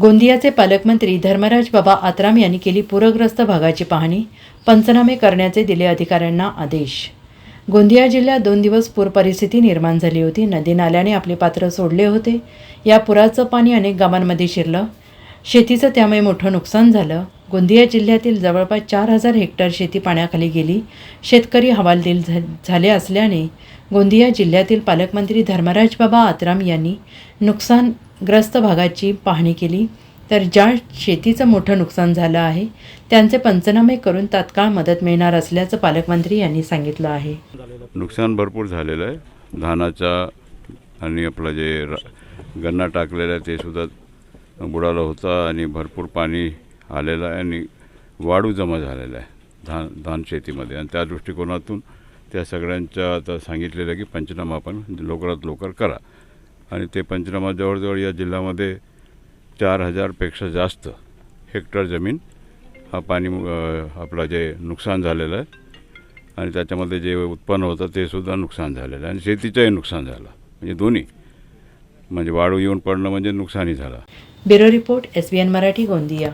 गोंदियाचे पालकमंत्री धर्मराज बाबा आत्राम यांनी केली पूरग्रस्त भागाची पाहणी पंचनामे करण्याचे दिले अधिकाऱ्यांना आदेश. गोंदिया जिल्ह्यात दोन दिवस पूर परिस्थिती निर्माण झाली होती. नदी नाल्याने आपले पात्र सोडले होते. या पुराचं पाणी अनेक गावांमध्ये शिरलं. शेतीचं त्यामुळे मोठं नुकसान झालं. गोंदिया जिल्ह्यातील जवळपास चार हजार हेक्टर शेती पाण्याखाली गेली. शेतकरी हवालदिल झाले असल्याने गोंदिया जिल्ह्यातील पालकमंत्री धर्मराज बाबा आत्राम यांनी नुकसानग्रस्त भागाची पाहणी केली. तर ज्या शेतीचं मोठं नुकसान झालं आहे त्यांचे पंचनामे करून तात्काळ मदत मिळणार असल्याचं पालकमंत्री यांनी सांगितलं आहे. नुकसान भरपूर झालेलं आहे. धानाचा आणि आपलं जे र- गन्ना टाकलेलं आहे ते सुद्धा बुडालं होतं आणि भरपूर पाणी आलेलं आहे आणि वाढू जमा झालेला आहे. धान धान शेतीमध्ये. आणि त्या दृष्टिकोनातून त्या सगळ्यांच्या आता सांगितलेलं आहे की पंचनामा आपण लवकरात लवकर करा. आणि ते पंचनामा जवळजवळ या जिल्ह्यामध्ये चार हजारपेक्षा जास्त हेक्टर जमीन हा पाणी आपला आपलं जे नुकसान झालेलं आहे. आणि त्याच्यामध्ये जे उत्पन्न होतं ते सुद्धा नुकसान झालेलं आहे. आणि शेतीचंही नुकसान झालं. म्हणजे दोन्ही. म्हणजे वाळू येऊन पडणं म्हणजे नुकसानही झालं. Bureau report S B N Marathi Gondia.